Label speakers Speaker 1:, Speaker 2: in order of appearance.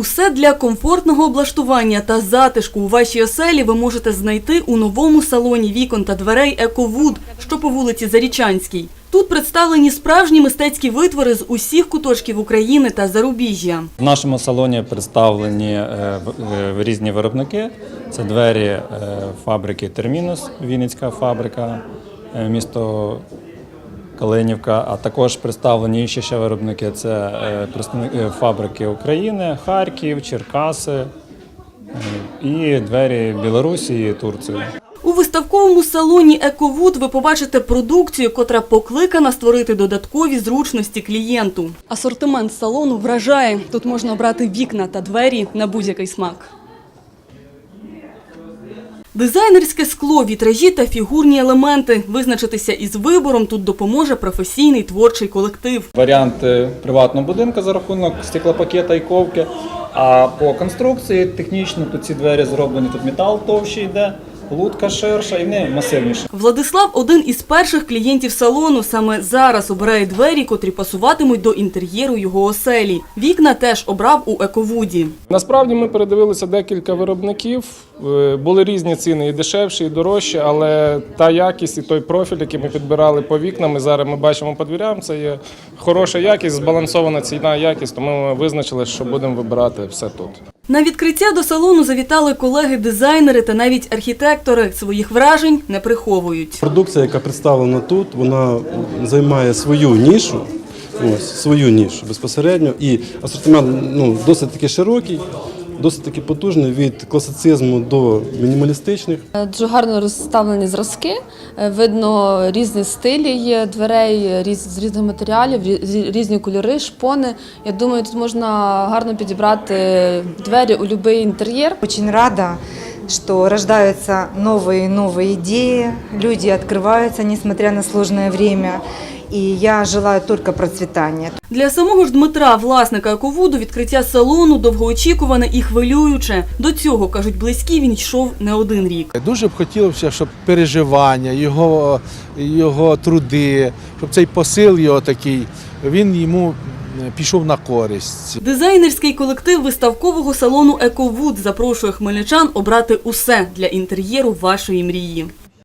Speaker 1: Усе для комфортного облаштування та затишку у вашій оселі ви можете знайти у новому салоні вікон та дверей «Ековуд», що по вулиці Зарічанській. Тут представлені справжні мистецькі витвори з усіх куточків України та зарубіжжя.
Speaker 2: В нашому салоні представлені е, е, різні виробники. Це двері е, фабрики Термінус, Вінницька фабрика, місто Калинівка, а також представлені ще ще виробники. Це е, представники е, фабрики України, Харків, Черкаси е, і двері Білорусі і Турції.
Speaker 1: У виставковому салоні «Ековуд» ви побачите продукцію, котра покликана створити додаткові зручності клієнту. Асортимент салону вражає. Тут можна обрати вікна та двері на будь-який смак. Дизайнерське скло, вітражі та фігурні елементи. Визначитися із вибором тут допоможе професійний творчий колектив.
Speaker 2: Варіант е, приватного будинку за рахунок стеклопакета і ковки. А по конструкції технічно тут ці двері зроблені, тут метал товщий йде, лутка ширша і вони масивніша.
Speaker 1: Владислав – один із перших клієнтів салону. Саме зараз обирає двері, котрі пасуватимуть до інтер'єру його оселі. Вікна теж обрав у «Ековуді».
Speaker 3: Насправді ми передивилися декілька виробників. Е, Були різні ціни, і дешевші, і дорожчі, але та якість і той профіль, який ми підбирали по вікнам, і зараз ми бачимо по дверям, це є хороша якість, збалансована ціна якість, тому ми визначили, що будемо вибирати все тут.
Speaker 1: На відкриття до салону завітали колеги-дизайнери та навіть архітектори. Своїх вражень не приховують.
Speaker 4: Продукція, яка представлена тут, вона займає свою нішу. Ось свою нішу безпосередньо. І асортимент ну, досить таки широкий, досить таки потужний від класицизму до мінімалістичних.
Speaker 5: Е, Дуже гарно розставлені зразки. Е, Видно різні стилі є дверей е, різ- з різних матеріалів, рі- різні кольори, шпони. Я думаю, тут можна гарно підібрати двері у будь-який інтер'єр.
Speaker 6: Очень рада, что рождаются новые и новые идеи, люди открываются, несмотря на сложное время. И я желаю только процветания.
Speaker 1: Для самого ж Дмитра, власника «Ековуду», відкриття салону довгоочікуване і хвилююче. До цього, кажуть близькі, він йшов не один рік.
Speaker 7: Дуже б хотілося, щоб переживання, його, його труди, щоб цей посил його такий, він йому е, пішов на користь.
Speaker 1: Дизайнерський колектив виставкового салону «Ековуд» запрошує хмельничан обрати усе для інтер'єру вашої мрії.